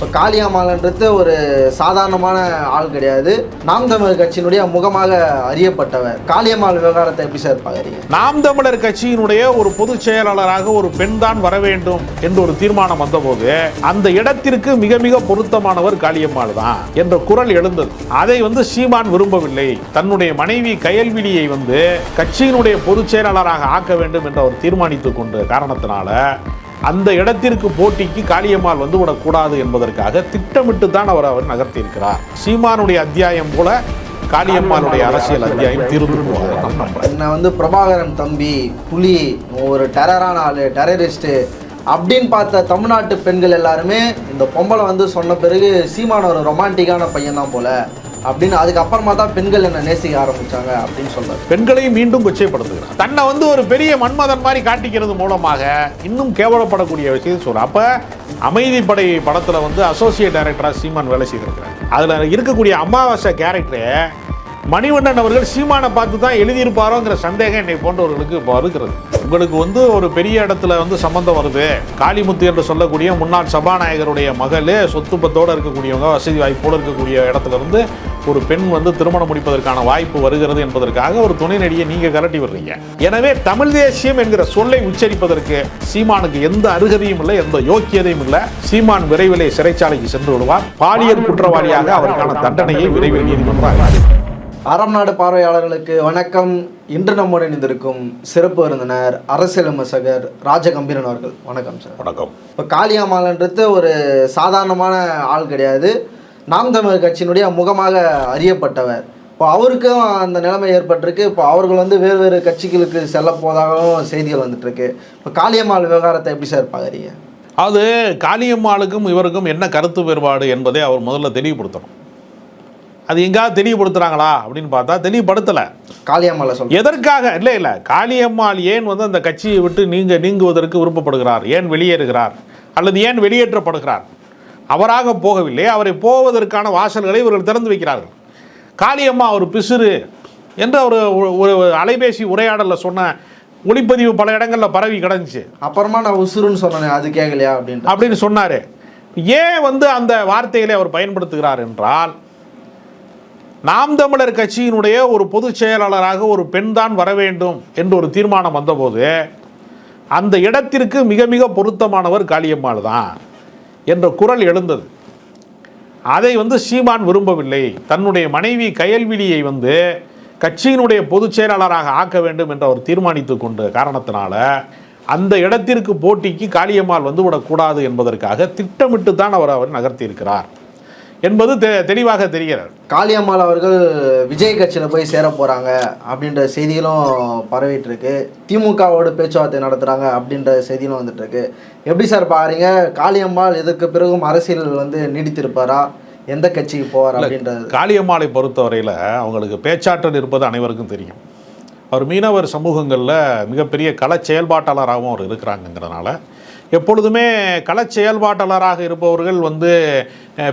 இப்போ காளியம்மாள்ன்றது ஒரு சாதாரணமான ஆள் கிடையாது. நாம் தமிழர் கட்சியினுடைய முகமாக அறியப்பட்டவர். காளியம்மாள் விவகாரத்தை எப்படி சார் பார்க்குறீங்க? நாம் தமிழர் கட்சியினுடைய ஒரு பொதுச் செயலாளராக ஒரு பெண் தான் வர வேண்டும் என்று ஒரு தீர்மானம் வந்தபோது அந்த இடத்திற்கு மிக மிக பொருத்தமானவர் காளியம்மாள் தான் என்ற குரல் எழுந்தது. அதை வந்து சீமான் விரும்பவில்லை. தன்னுடைய மனைவி கயல்விழியை வந்து கட்சியினுடைய பொதுச் செயலாளராக ஆக்க வேண்டும் என்று அவர் தீர்மானித்துக் கொண்ட காரணத்தினால அந்த இடத்திற்கு போட்டிக்கு காளியம்மாள் வந்து விடக்கூடாது என்பதற்காக திட்டமிட்டு தான் அவர் அவர் நகர்த்தியிருக்கிறார். சீமானுடைய அத்தியாயம் போல காளியம்மாளுடைய அரசியல் அத்தியாயம் தீர்ந்து நான் வந்து பிரபாகரன் தம்பி புலி ஒரு டெரரான ஆள் டெரரிஸ்ட்டு அப்படின்னு பார்த்த தமிழ்நாட்டு பெண்கள் எல்லாருமே இந்த பொம்பளை வந்து சொன்ன பிறகு சீமான ஒரு ரொமான்டிக்கான பையன் தான் போல. அப்படின்னு அதுக்கப்புறமா தான் பெண்கள் என்னை நேசிக்க ஆரம்பிச்சாங்க அப்படின்னு சொல்றாரு. பெண்களையும் மீண்டும் கொச்சைப்படுத்துகிறார். தன்னை வந்து ஒரு பெரிய மன்மதன் மாதிரி காட்டிக்கிறது மூலமாக இன்னும் கேவலப்படக்கூடிய விஷயம் சொல்ற அப்ப அமைதிப்படை படத்துல வந்து அசோசியேட் டைரக்டரா சீமான் வேலை செய்திருக்கிறார். அதுல இருக்கக்கூடிய அமாவாசை கேரக்டரே மணிவண்ணன் அவர்கள் சீமானை பார்த்து தான் எழுதியிருப்பாரோங்கிற சந்தேகம் என்னை போன்றவர்களுக்கு இப்போ இருக்கிறது உங்களுக்கு வந்து ஒரு பெரிய இடத்துல வந்து சம்மந்தம் வருது. காளிமுத்து என்று சொல்லக்கூடிய முன்னாள் சபாநாயகருடைய மகள் சொத்து பத்தோடு இருக்கக்கூடியவங்க வசதி வாய்ப்போடு இருக்கக்கூடிய இடத்துல இருந்து ஒரு பெண் வந்து திருமணம் முடிப்பதற்கான வாய்ப்பு வருகிறது என்பதற்காக ஒரு துணை நடிகை நீங்க கலட்டி வர்றீங்க எனவே தமிழ் தேசியம் என்கிற சொல்லை உச்சரிப்பதற்கு சீமானுக்கு எந்த அருகதையும் இல்லை எந்த யோக்கியதையும் இல்லை. சீமான் விரைவிலே சிறைச்சாலைக்கு சென்று விடுவார். பாலியல் குற்றவாளியாக அவருக்கான தண்டனையை விரைவில் நீதிமன்றம். அறம் நாடு பார்வையாளர்களுக்கு வணக்கம். இன்று நம்முடன் இணைந்திருக்கும் சிறப்பு விருந்தினர் அரசியல் விமர்சகர் ராஜகம்பீரன் அவர்கள். வணக்கம் சார். வணக்கம். இப்போ காளியம்மாள்ன்றது ஒரு சாதாரணமான ஆள் கிடையாது. நாம் தமிழர் கட்சியினுடைய முகமாக அறியப்பட்டவர். இப்போ அவருக்கும் அந்த நிலைமை ஏற்பட்டிருக்கு. இப்போ அவர்கள் வந்து வேறு வேறு கட்சிகளுக்கு செல்ல போதாகவும் செய்திகள் வந்துட்டு இருக்கு இப்போ காளியம்மாள் விவகாரத்தை எப்படி சார் பார்க்குறீங்க? அது காளியம்மாளுக்கும் இவருக்கும் என்ன கருத்து வேறுபாடு என்பதை அவர் முதல்ல தெளிவுபடுத்தணும். அது எங்காவது தெளிவுபடுத்துறாங்களா அப்படின்னு பார்த்தா தெளிவுபடுத்தலை. காளியம்மாளை சொல் எதற்காக? இல்லை இல்லை. காளியம்மாள் ஏன் வந்து அந்த கட்சியை விட்டு நீங்க நீங்குவதற்கு விருப்பப்படுகிறார்? ஏன் வெளியேறுகிறார்? அல்லது ஏன் வெளியேற்றப்படுகிறார்? அவராக போகவில்லை. அவரை போவதற்கான வாசல்களை இவர்கள் திறந்து வைக்கிறார்கள். காளியம்மா ஒரு பிசுறு என்று ஒரு ஒரு அலைபேசி உரையாடலில் சொன்ன ஒளிப்பதிவு பல இடங்களில் பரவி கிடந்துச்சு. அப்புறமா நான் உசுருன்னு சொன்னேன் அது கேட்கலையா அப்படின்ட்டு. அப்படின்னு சொன்னார். ஏன் வந்து அந்த வார்த்தைகளை அவர் பயன்படுத்துகிறார் என்றால் நாம் தமிழர் கட்சியினுடைய ஒரு பொதுச் செயலாளராக ஒரு பெண் தான் வர வேண்டும் என்று ஒரு தீர்மானம் வந்தபோது அந்த இடத்திற்கு மிக மிக பொருத்தமானவர் காளியம்மாள் தான். என்ற குரல் எழுந்தது. அதை வந்து சீமான் விரும்பவில்லை. தன்னுடைய மனைவி கயல்விழியை வந்து கட்சியினுடைய பொதுச் செயலாளராக ஆக்க வேண்டும் என்று அவர் தீர்மானித்து கொண்ட காரணத்தினால அந்த இடத்திற்கு போட்டிக்கு காளியம்மாள் வந்து விடக்கூடாது என்பதற்காக திட்டமிட்டு தான் அவர் அவர் நகர்த்தியிருக்கிறார். என்பது தெ தெளிவாக தெரிகிறது. காளியம்மாள் அவர்கள் விஜய் கட்சியில் போய் சேர போகிறாங்க அப்படின்ற செய்திகளும் பரவிட்டு இருக்கு திமுகவோட பேச்சுவார்த்தை நடத்துகிறாங்க அப்படின்ற செய்திகளும் வந்துட்டு இருக்கு எப்படி சார் பாருங்க காளியம்மாள் இதற்கு பிறகும் அரசியல் வந்து நீடித்திருப்பாரா? எந்த கட்சிக்கு போவார் அப்படின்றது. காளியம்மாளை பொறுத்தவரையில் அவங்களுக்கு பேச்சாற்றல் இருப்பது அனைவருக்கும் தெரியும். அவர் மீனவர் சமூகங்களில் மிகப்பெரிய கள செயல்பாட்டாளராகவும் அவர் இருக்கிறாங்கங்கிறதுனால எப்பொழுதுமே கள செயல்பாட்டாளராக இருப்பவர்கள் வந்து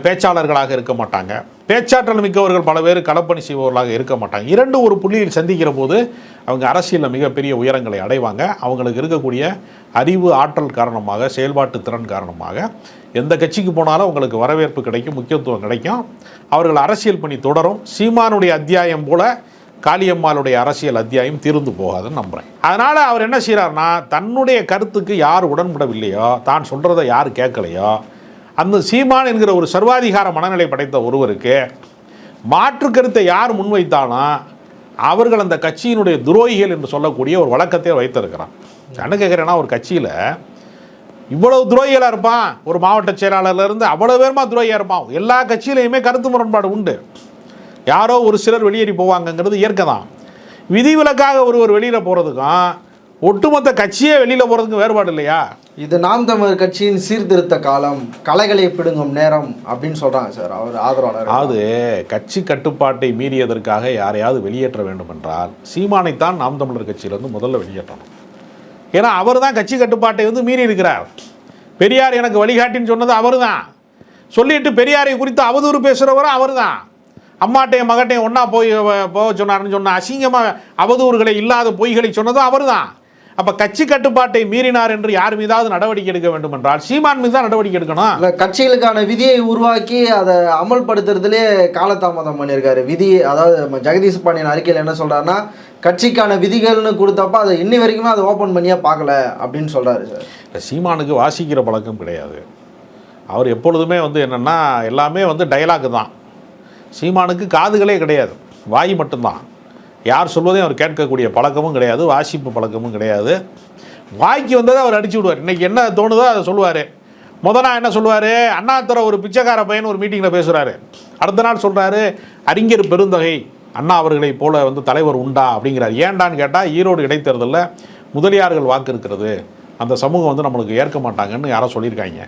பேச்சாளர்களாக இருக்க மாட்டாங்க. பேச்சாற்றல் மிக்கவர்கள் பல பேர் களப்பணி செய்பவர்களாக இருக்க மாட்டாங்க. இரண்டு ஒரு புள்ளியில் சந்திக்கிற போது அவங்க அரசியலில் மிகப்பெரிய உயரங்களை அடைவாங்க. அவங்களுக்கு இருக்கக்கூடிய அறிவு ஆற்றல் காரணமாக செயல்பாட்டு திறன் காரணமாக எந்த கட்சிக்கு போனாலும் அவங்களுக்கு வரவேற்பு கிடைக்கும் முக்கியத்துவம் கிடைக்கும். அவர்கள் அரசியல் பணி தொடரும். சீமானுடைய அத்தியாயம் போல காளியம்மாளுடைய அரசியல் அத்தியாயம் தீர்ந்து போகாதுன்னு நம்புறேன். அதனால் அவர் என்ன செய்கிறார்னா தன்னுடைய கருத்துக்கு யார் உடன்படவில்லையோ தான் சொல்கிறத யார் கேட்கலையோ அந்த சீமான் என்கிற ஒரு சர்வாதிகார மனநிலை படைத்த ஒருவருக்கு மாற்று கருத்தை யார் முன்வைத்தாலும் அவர்கள் அந்த கட்சியினுடைய துரோகிகள் என்று சொல்லக்கூடிய ஒரு வழக்கத்தை வைத்திருக்கிறான். என்ன கேட்குறேன்னா ஒரு கட்சியில் இவ்வளவு துரோகிகளாக இருப்பான். ஒரு மாவட்ட செயலாளர்லேருந்து அவ்வளோ பேருமா துரோகியாக இருப்பான். எல்லா கட்சியிலையுமே கருத்து முரண்பாடு உண்டு. யாரோ ஒரு சிலர் வெளியேறி போவாங்கங்கிறது இயற்கை தான் விதிவிலக்காக ஒருவர் வெளியில் போகிறதுக்கும் ஒட்டுமொத்த கட்சியே வெளியில் போகிறதுக்கும் வேறுபாடு இல்லையா? இது நாம் தமிழர் கட்சியின் சீர்திருத்த காலம் கலைகளை பிடுங்கும் நேரம் அப்படின்னு சொல்றாங்க சார் அவர் ஆதரவாளர். அதாவது கட்சி கட்டுப்பாட்டை மீறியதற்காக யாரையாவது வெளியேற்ற வேண்டும் என்றால் சீமானைத்தான் நாம் தமிழர் கட்சியிலிருந்து முதல்ல வெளியேற்றணும். ஏன்னா அவர் தான் கட்சி கட்டுப்பாட்டை வந்து மீறி இருக்கிறார் பெரியார் எனக்கு வழிகாட்டின்னு சொன்னது அவர் தான் சொல்லிட்டு பெரியாரை குறித்து அவதூறு பேசுகிறவரும் அவர் தான் அம்மாட்டையும் மகட்டையும் ஒன்றா போய் போக சொன்னார்னு சொன்ன அசிங்கமாக அவதூறுகளை இல்லாத பொய்களை சொன்னதும் அவர் தான் அப்ப கட்சி கட்டுப்பாட்டை மீறினார் என்று யார் மீதாவது நடவடிக்கை எடுக்க வேண்டும் என்றால் சீமான் மீது தான் நடவடிக்கை எடுக்கணும். கட்சிகளுக்கான விதியை உருவாக்கி அதை அமல்படுத்துறதுலே காலதாமதம் பண்ணியிருக்காரு. விதி அதாவது ஜெகதீஷ் பாண்டியன் அறிக்கையில் என்ன சொல்றாருன்னா கட்சிக்கான விதிகள்னு கொடுத்தப்ப அதை இன்னி வரைக்குமே அதை ஓப்பன் பண்ணியே பார்க்கல அப்படின்னு சொல்றாரு சார். சீமானுக்கு வாசிக்கிற பழக்கம் கிடையாது. அவர் எப்பொழுதுமே வந்து என்னென்னா எல்லாமே வந்து டயலாக் தான். சீமானுக்கு காதுகளே கிடையாது. வாய் மட்டும்தான். யார் சொல்வதையும் அவர் கேட்கக்கூடிய பழக்கமும் கிடையாது வாசிப்பு பழக்கமும் கிடையாது. வாய்க்கு வந்ததை அவர் அடிச்சு விடுவார். இன்றைக்கி என்ன தோணுதோ அதை சொல்லுவார். முத நாள் என்ன சொல்லுவார்? அண்ணாத்துறை ஒரு பிச்சைக்கார பையன் ஒரு மீட்டிங்கில் பேசுகிறாரு அடுத்த நாள் சொல்கிறாரு அறிஞர் பெருந்தகை அண்ணா அவர்களை போல வந்து தலைவர் உண்டா? அப்படிங்கிறார். ஏன்டான்னு கேட்டால் ஈரோடு இடைத்தேர்தலில் முதலியார்கள் வாக்கு இருக்கிறது. அந்த சமூகம் வந்து நம்மளுக்கு ஏற்க மாட்டாங்கன்னு யாரோ சொல்லியிருக்காங்க.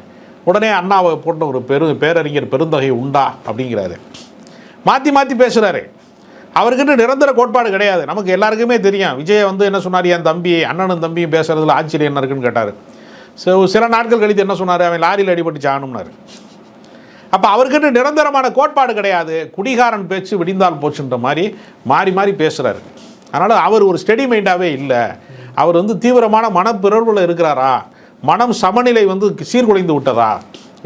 உடனே அண்ணாவை போட்ட ஒரு பெரு பேரறிஞர் பெருந்தகை உண்டா? அப்படிங்கிறாரு. மாற்றி மாற்றி பேசுகிறாரு அவர்கிட்ட நிரந்தர கோட்பாடு கிடையாது. நமக்கு எல்லாருக்குமே தெரியும். விஜய் வந்து என்ன சொன்னார்? என் தம்பி அண்ணனும் தம்பியும் பேசுகிறதுல ஆச்சரியம் என்ன இருக்குன்னு கேட்டார். ஸோ சில நாட்கள் கழித்து என்ன சொன்னார்? அவன் லாரியில் அடிபட்டு சாணும்னாரு அப்போ அவர்கிட்ட நிரந்தரமான கோட்பாடு கிடையாது. குடிகாரன் பேச்சு விடிந்தால் போச்சுன்ற மாதிரி மாறி மாறி பேசுகிறாரு அதனால் அவர் ஒரு ஸ்டெடி மைண்டாகவே இல்லை. அவர் வந்து தீவிரமான மனப்பிறழ்வில் இருக்கிறாரா? மனம் சமநிலை வந்து சீர்குலைந்து விட்டதா?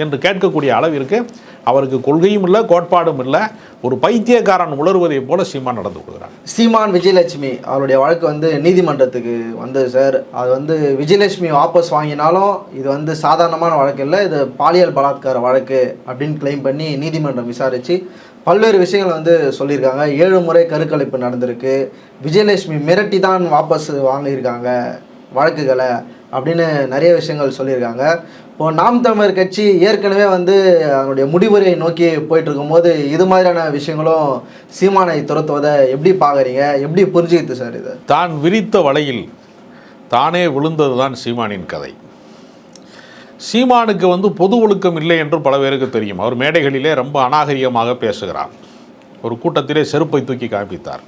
என்று கேட்கக்கூடிய அளவிற்கு அவருக்கு கொள்கையும் இல்லை கோட்பாடும் இல்லை. ஒரு பைத்தியக்காரன் உணர்வதைப் போல சீமான் நடந்து கொள்கிறார். சீமான் விஜயலட்சுமி அவருடைய வழக்கு வந்து நீதிமன்றத்துக்கு வந்தது சார். அது வந்து விஜயலட்சுமி வாபஸ் வாங்கினாலும் இது வந்து சாதாரணமான வழக்கு இல்லை. இது பாலியல் பலாத்கார வழக்கு அப்படின்னு கிளைம் பண்ணி நீதிமன்றம் விசாரித்து பல்வேறு விஷயங்கள் வந்து சொல்லியிருக்காங்க. ஏழு முறை கருக்கலைப்பு நடந்திருக்கு. விஜயலட்சுமி மிரட்டி தான் வாபஸ் வாங்கியிருக்காங்க வழக்குகளை. அப்படின்னு நிறைய விஷயங்கள் சொல்லியிருக்காங்க. இப்போ நாம் தமிழர் கட்சி ஏற்கனவே வந்து அதனுடைய முடிவுரை நோக்கி போயிட்டு இருக்கும்போது இது மாதிரியான விஷயங்களும் சீமானை துரத்துவதை எப்படி பார்க்குறீங்க? எப்படி புரிஞ்சுக்கிது சார் இது? தான் விரித்த வலையில் தானே விழுந்தது தான் சீமானின் கதை. சீமானுக்கு வந்து பொது ஒழுக்கம் இல்லை என்று பல பேருக்கு தெரியும். அவர் மேடைகளிலே ரொம்ப அநாகரிகமாக பேசுகிறார். ஒரு கூட்டத்திலே செருப்பை தூக்கி காமித்தார்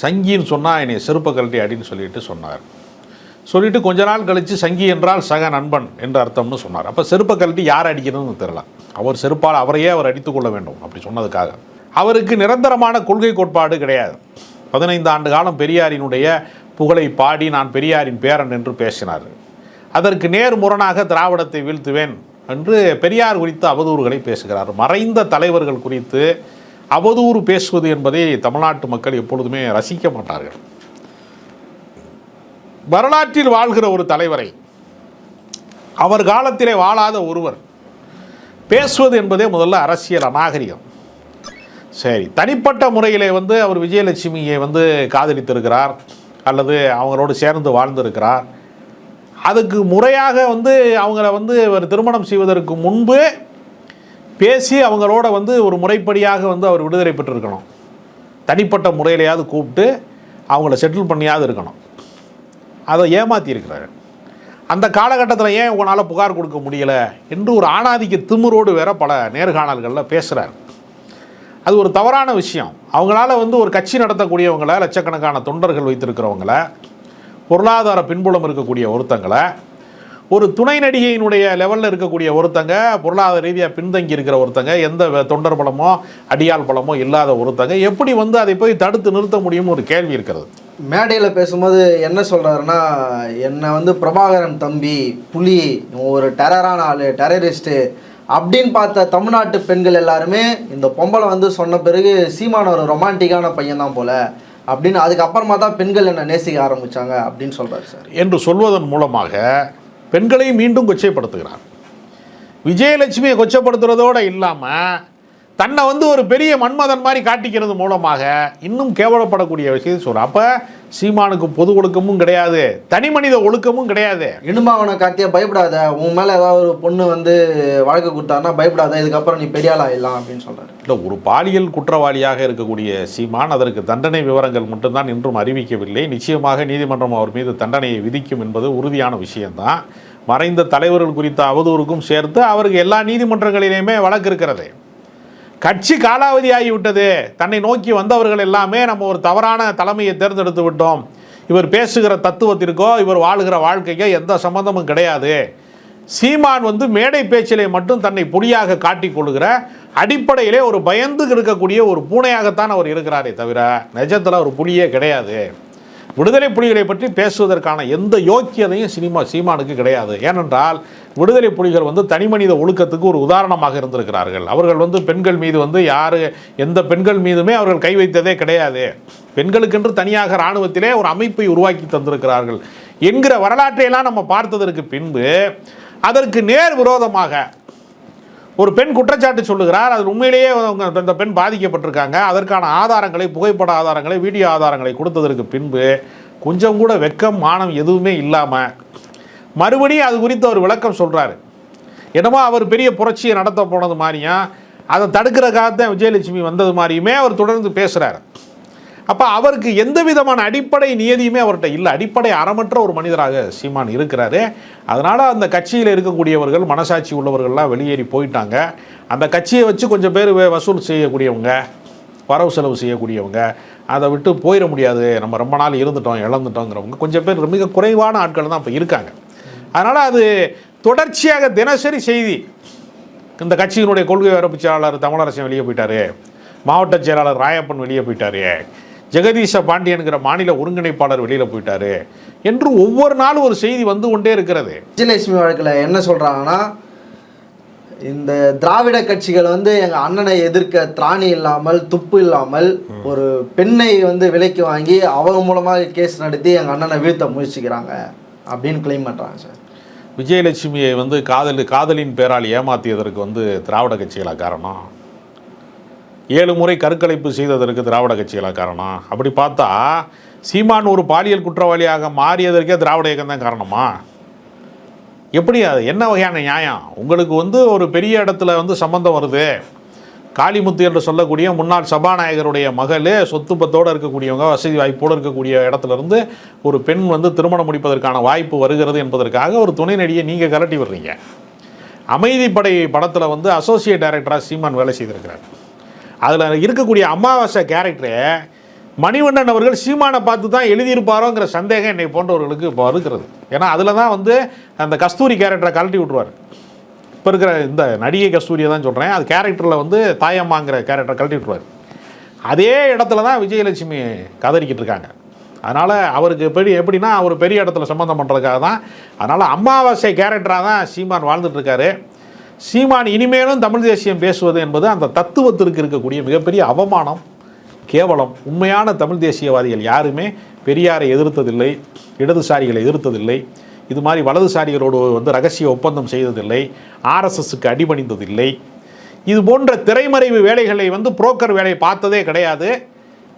சங்கின்னு சொன்னால் என்னை செருப்பை கழட்டி அப்படின்னு சொல்லிட்டு சொன்னார். சொல்லிட்டு கொஞ்ச நாள் கழித்து சங்கி என்றால் சக நண்பன் என்று அர்த்தம்னு சொன்னார். அப்போ செருப்பை கழட்டி யார் அடிக்கிறதுன்னு தெரியல. அவர் செருப்பால் அவரையே அவர் அடித்து கொள்ள வேண்டும் அப்படி சொன்னதுக்காக. அவருக்கு நிரந்தரமான கொள்கை கோட்பாடு கிடையாது. பதினைந்து ஆண்டு காலம் பெரியாரினுடைய புகழை பாடி நான் பெரியாரின் பேரன் என்று பேசினார். அதற்கு நேர் முரணாக திராவிடத்தை வீழ்த்துவேன் என்று பெரியார் குறித்த அவதூறுகளை பேசுகிறார். மறைந்த தலைவர்கள் குறித்து அவதூறு பேசுவது என்பதை தமிழ்நாட்டு மக்கள் எப்பொழுதுமே ரசிக்க மாட்டார்கள். வரலாற்றில் வாழ்கிற ஒரு தலைவரை அவர் காலத்திலே வாழாத ஒருவர் பேசுவது என்பதே முதல்ல அரசியல் அநாகரிகம். சரி தனிப்பட்ட முறையிலே வந்து அவர் விஜயலட்சுமியை வந்து காதலித்திருக்கிறார் அல்லது அவங்களோடு சேர்ந்து வாழ்ந்திருக்கிறார். அதுக்கு முறையாக வந்து அவங்கள வந்து இவர் திருமணம் செய்வதற்கு முன்பு பேசி அவங்களோட வந்து ஒரு முறைப்படியாக வந்து அவர் விடுதலை பெற்றிருக்கணும். தனிப்பட்ட முறையிலையாவது கூப்பிட்டு அவங்கள செட்டில் பண்ணியாவது இருக்கணும். அதை ஏமாற்றியிருக்கிறாரு அந்த காலகட்டத்தில் ஏன் உங்களால் புகார் கொடுக்க முடியலை என்று ஒரு ஆணாதிக்க திமுறோடு வேற பல நேர்காணல்களில் பேசுகிறார் அது ஒரு தவறான விஷயம். அவங்களால வந்து ஒரு கட்சி நடத்தக்கூடியவங்கள லட்சக்கணக்கான தொண்டர்கள் வைத்திருக்கிறவங்கள பொருளாதார பின்புலம் இருக்கக்கூடிய ஒருத்தங்களை ஒரு துணை நடிகையினுடைய லெவலில் இருக்கக்கூடிய ஒருத்தங்க பொருளாதார ரீதியாக பின்தங்கி இருக்கிற ஒருத்தங்க எந்த தொண்டர் பலமோ அடியாள் பலமோ இல்லாத ஒருத்தங்க எப்படி வந்து அதை போய் தடுத்து நிறுத்த முடியும்னு ஒரு கேள்வி இருக்கிறது. மேடையில் பேசும்போது என்ன சொல்கிறாருன்னா என்னை வந்து பிரபாகரன் தம்பி புலி ஒரு டெரரான ஆள் டெரரிஸ்ட்டு அப்படின்னு பார்த்த தமிழ்நாட்டு பெண்கள் எல்லாருமே இந்த பொம்பளை வந்து சொன்ன பிறகு சீமான ஒரு ரொமான்டிக்கான பையன் தான் போல அப்படின்னு அதுக்கப்புறமா தான் பெண்கள் என்னை நேசிக்க ஆரம்பித்தாங்க அப்படின்னு சொல்கிறார் சார். என்று சொல்வதன் மூலமாக பெண்களை மீண்டும் கொச்சைப்படுத்துகிறார். விஜயலட்சுமியை கொச்சப்படுத்துறதோடு இல்லாமல் தன்னை வந்து ஒரு பெரிய மன்மதன் மாதிரி காட்டிக்கிறது மூலமாக இன்னும் கேவலப்படக்கூடிய விஷயத்தை சொல்கிறார் அப்போ சீமானுக்கு பொது ஒழுக்கமும் கிடையாது தனி மனித ஒழுக்கமும் கிடையாது. இடும்பாவனை கார்த்தியா பயப்படாத. உன் மேலே ஏதாவது ஒரு பொண்ணு வந்து வழக்கு கொடுத்தாருன்னா பயப்படாத. இதுக்கப்புறம் நீ பெரிய ஆள் ஆயிடலாம் அப்படின்னு சொல்கிறாரு இல்லை ஒரு பாலியல் குற்றவாளியாக இருக்கக்கூடிய சீமான் அதற்கு தண்டனை விவரங்கள் மட்டும்தான் இன்றும் அறிவிக்கவில்லை. நிச்சயமாக நீதிமன்றம் அவர் மீது தண்டனையை விதிக்கும் என்பது உறுதியான விஷயம்தான். மறைந்த தலைவர்கள் குறித்த அவதூறுக்கும் சேர்த்து அவருக்கு எல்லா நீதிமன்றங்களிலேயுமே வழக்கு இருக்கிறது. கட்சி காலாவதி ஆகிவிட்டது தன்னை நோக்கி வந்தவர்கள் எல்லாமே நம்ம ஒரு தவறான தலைமையை தேர்ந்தெடுத்து விட்டோம். இவர் பேசுகிற தத்துவத்திற்கோ இவர் வாழுகிற வாழ்க்கைக்கோ எந்த சம்மந்தமும் கிடையாது. சீமான் வந்து மேடை பேச்சிலே மட்டும் தன்னை புலியாக காட்டிக் கொள்கிற அடிப்படையிலே ஒரு பயந்து இருக்கக்கூடிய ஒரு பூனையாகத்தான் அவர் இருக்கிறாரே தவிர நிஜத்தில் ஒரு புலியே கிடையாது. விடுதலை புலிகளை பற்றி பேசுவதற்கான எந்த யோக்கியதையும் சினிமா சீமானுக்கு கிடையாது. ஏனென்றால் விடுதலை புலிகள் வந்து தனிமனித ஒழுக்கத்துக்கு ஒரு உதாரணமாக இருந்திருக்கிறார்கள். அவர்கள் வந்து பெண்கள் மீது வந்து யார் எந்த பெண்கள் மீதுமே அவர்கள் கை வைத்ததே கிடையாது. பெண்களுக்கென்று தனியாக இராணுவத்திலே ஒரு அமைப்பை உருவாக்கி தந்திருக்கிறார்கள். என்கிற வரலாற்றையெல்லாம் நம்ம பார்த்ததற்கு பின்பு அதற்கு நேர் விரோதமாக ஒரு பெண் குற்றச்சாட்டு சொல்லுகிறார். அது உண்மையிலேயே அவங்க அந்த பெண் பாதிக்கப்பட்டிருக்காங்க. அதற்கான ஆதாரங்களை புகைப்பட ஆதாரங்களை வீடியோ ஆதாரங்களை கொடுத்ததற்கு பின்பு கொஞ்சம் கூட வெக்கம் மானம் எதுவுமே இல்லாமல் மறுபடியும் அது குறித்து அவர் விளக்கம் சொல்கிறாரு என்னமோ அவர் பெரிய புரட்சியை நடத்த போனது மாதிரியும் அதை தடுக்கிற தான் விஜயலட்சுமி வந்தது மாதிரியுமே அவர் தொடர்ந்து பேசுகிறார் அப்போ அவருக்கு எந்த விதமான அடிப்படை நியதியுமே அவர்கிட்ட இல்லை. அடிப்படை அறமற்ற ஒரு மனிதராக சீமான் இருக்கிறாரு. அதனால் அந்த கட்சியில் இருக்கக்கூடியவர்கள் மனசாட்சி உள்ளவர்கள்லாம் வெளியேறி போயிட்டாங்க. அந்த கட்சியை வச்சு கொஞ்சம் பேர் வே- வசூல் செய்யக்கூடியவங்க வரவு செலவு செய்யக்கூடியவங்க அதை விட்டு போயிட முடியாது. நம்ம ரொம்ப நாள் இருந்துட்டோம் இழந்துட்டோங்கிறவங்க கொஞ்சம் பேர் மிக குறைவான ஆட்கள் தான் இப்போ இருக்காங்க. அதனால் அது தொடர்ச்சியாக தினசரி செய்தி. இந்த கட்சியினுடைய கொள்கை வரப்பு செயலாளர் தமிழரசன் வெளியே போயிட்டாரு. மாவட்ட செயலாளர் ராயப்பன் வெளியே போயிட்டாரு. ஜெகதீச பாண்டியன்கிற மாநில ஒருங்கிணைப்பாளர் வெளியில் போயிட்டாரு என்று ஒவ்வொரு நாளும் ஒரு செய்தி வந்து கொண்டே இருக்கிறது. விஜயலட்சுமி வழக்கில் என்ன சொல்கிறாங்கன்னா இந்த திராவிட கட்சிகள் வந்து எங்கள் அண்ணனை எதிர்க்க திராணி இல்லாமல் துப்பு இல்லாமல் ஒரு பெண்ணை வந்து விலைக்கு வாங்கி அவங்க மூலமாக கேஸ் நடத்தி எங்கள் அண்ணனை வீழ்த்த முயற்சிக்கிறாங்க அப்படின்னு கிளைம் பண்ணுறாங்க சார். விஜயலட்சுமியை வந்து காதல் காதலின் பேரால் ஏமாத்தியதற்கு வந்து திராவிட கட்சிகளா காரணம்? ஏழு முறை கருக்கலைப்பு செய்ததற்கு திராவிட கட்சிகளாக காரணம்? அப்படி பார்த்தா சீமான் ஒரு பாலியல் குற்றவாளியாக மாறியதற்கே திராவிட இயக்கம் தான் காரணமா? எப்படி அது? என்ன வகையான நியாயம்? உங்களுக்கு வந்து ஒரு பெரிய இடத்துல வந்து சம்பந்தம் வருது. காளிமுத்து என்று சொல்லக்கூடிய முன்னாள் சபாநாயகருடைய மகள் சொத்து பத்தோடு இருக்கக்கூடியவங்க வசதி வாய்ப்போடு இருக்கக்கூடிய இடத்துலருந்து ஒரு பெண் வந்து திருமணம் முடிப்பதற்கான வாய்ப்பு வருகிறது என்பதற்காக ஒரு துணை நடிகை நீங்கள் கலட்டி விடுறீங்க. அமைதிப்படை படத்தில் வந்து அசோசியேட் டைரக்டராக சீமான் வேலை செய்திருக்கிறார். அதில் இருக்கக்கூடிய அமாவாசை கேரக்டரு மணிவண்ணன் அவர்கள் சீமானை பார்த்து தான் எழுதியிருப்பாரோங்கிற சந்தேகம் என்னை போன்றவர்களுக்கு இப்போ இருக்கிறது ஏன்னா அதில் தான் வந்து அந்த கஸ்தூரி கேரக்டரை கழட்டி விட்ருவார் இப்போ இருக்கிற இந்த நடிகை கஸ்தூரியை தான் சொல்கிறேன் அது கேரக்டரில் வந்து தாயம்மாங்கிற கேரக்டரை கழட்டி விட்ருவார் அதே இடத்துல தான் விஜயலட்சுமி கதறிக்கிட்டு இருக்காங்க. அதனால் அவருக்கு பெரிய எப்படின்னா அவர் பெரிய இடத்துல சம்மந்தம் பண்ணுறதுக்காக தான். அதனால் அமாவாசை கேரக்டராக தான் சீமான் வாழ்ந்துட்டுருக்காரு சீமான் இனிமேலும் தமிழ் தேசியம் பேசுவது என்பது அந்த தத்துவத்திற்கு இருக்கக்கூடிய மிகப்பெரிய அவமானம் கேவலம். உண்மையான தமிழ் தேசியவாதிகள் யாருமே பெரியாரை எதிர்த்ததில்லை இடதுசாரிகளை எதிர்த்ததில்லை. இது மாதிரி வலதுசாரிகளோடு வந்து ரகசிய ஒப்பந்தம் செய்ததில்லை ஆர்எஸ்எஸ்க்கு அடிபணிந்ததில்லை. இது போன்ற திரைமறைவு வேலைகளை வந்து புரோக்கர் வேலை பார்த்ததே கிடையாது.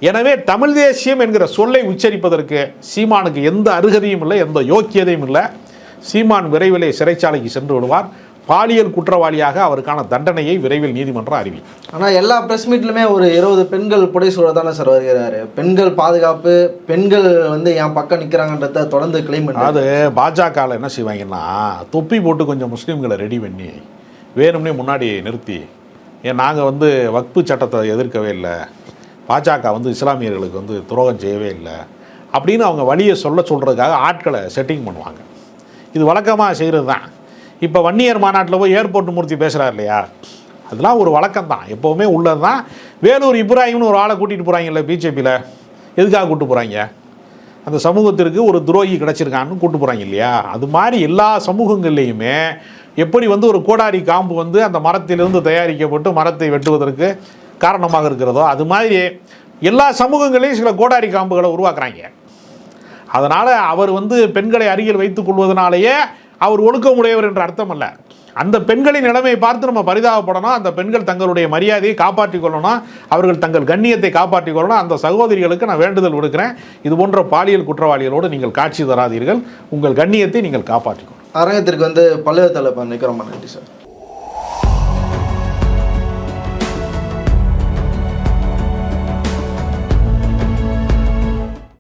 எனவே தமிழ் தேசியம் என்கிற சொல்லை உச்சரிப்பதற்கு சீமானுக்கு எந்த அருகதையும் இல்லை எந்த யோக்கியதையும் இல்லை. சீமான் விரைவிலே சிறைச்சாலைக்கு சென்று விடுவார். பாலியல் குற்றவாளியாக அவருக்கான தண்டனையை விரைவில் நீதிமன்றம் அறிவிக்கும் ஆனால் எல்லா ப்ரெஸ் மீட்லையுமே ஒரு இருபது பெண்கள் புடைசூழ தானே சார் வருகிறாரு. பெண்கள் பாதுகாப்பு பெண்கள் வந்து என் பக்கம் நிற்கிறாங்கன்றத தொடர்ந்து கிளைம் அது பாஜகவில் என்ன செய்வாங்கன்னா தொப்பி போட்டு கொஞ்சம் முஸ்லீம்களை ரெடி பண்ணி வேணும்னே முன்னாடி நிறுத்தி ஏன் நாங்கள் வந்து வக்பு சட்டத்தை எதிர்க்கவே இல்லை. பாஜக வந்து இஸ்லாமியர்களுக்கு வந்து துரோகம் செய்யவே இல்லை. அப்படின்னு அவங்க வழியை சொல்ல சொல்கிறதுக்காக ஆட்களை செட்டிங் பண்ணுவாங்க. இது வழக்கமாக செய்கிறது தான் இப்போ வன்னியர் மாநாட்டில் போய் ஏர்போர்ட் மூர்த்தி பேசுகிறார் இல்லையா? அதெல்லாம் ஒரு வழக்கம் தான். எப்போவுமே உள்ளது தான். வேலூர் இப்ராஹிம்னு ஒரு ஆளை கூட்டிகிட்டு போகிறாங்கல்ல பிஜேபியில். எதுக்காக கூப்பிட்டு போகிறாங்க அந்த சமூகத்திற்கு ஒரு துரோகி கிடச்சிருக்கான்னு கூட்டு போகிறாங்க இல்லையா? அது மாதிரி எல்லா சமூகங்கள்லேயுமே எப்படி வந்து ஒரு கோடாரி காம்பு வந்து அந்த மரத்திலிருந்து தயாரிக்கப்பட்டு மரத்தை வெட்டுவதற்கு காரணமாக இருக்கிறதோ அது மாதிரி எல்லா சமூகங்களையும் சில கோடாரி காம்புகளை உருவாக்குறாங்க. அதனால் அவர் வந்து பெண்களை அருகில் வைத்துக் கொள்வதனாலேயே அவர் ஒழுக்கமுடையவர் என்ற அர்த்தம் அல்ல. அந்த பெண்களின் நிலைமையை பார்த்து நம்ம பரிதாபப்படணும். அந்த பெண்கள் தங்களுடைய மரியாதையை காப்பாற்றிக் கொள்ளணும் அவர்கள் தங்கள் கண்ணியத்தை காப்பாற்றிக் கொள்ளணும். அந்த சகோதரிகளுக்கு நான் வேண்டுதல் விடுக்கிறேன். இது போன்ற பாலியல் குற்றவாளிகளோடு நீங்கள் காட்சி தராதீர்கள். உங்கள் கண்ணியத்தை நீங்கள் காப்பாற்றிக்கொள்ளணும் அரங்கத்திற்கு வந்து பல்வேறு தலைப்பு நிற்கிறோம் நன்றி சார்.